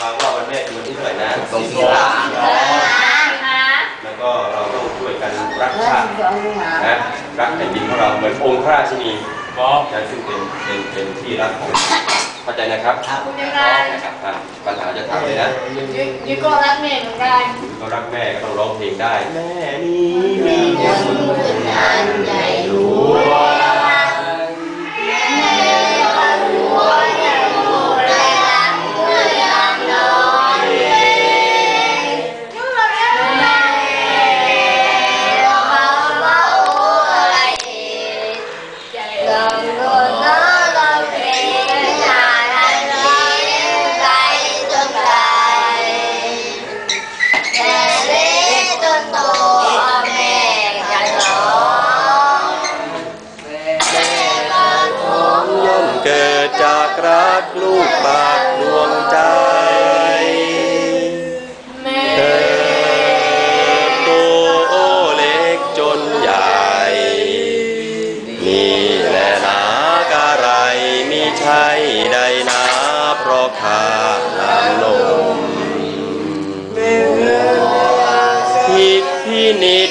ฟังว่าวันแม่เป็นวันที่เท่าไหร่นะตรงที่สามแล้วก็เราต้องช่วยกันรักชาตินะรักแผ่นดินของเราเหมือนองค์พระราชินีนะซึ่งเป็นเป็นเป็นที่รักของเข้าใจนะครับคุณยังไงนะครับอะปัญหาจะถามเลยนะยูก็รักเมย์เหมือนกันก็รักแม่ก็ต้องร้องเพลงได้แม่นี้มีบุญคุณอันใหญ่ กลูกปากดวงใจเติบโตเล็กจนใหญ่ นี่แหละนาการะมีใช่ใดนาเพราะขาดน้ำนมคิดพินิจ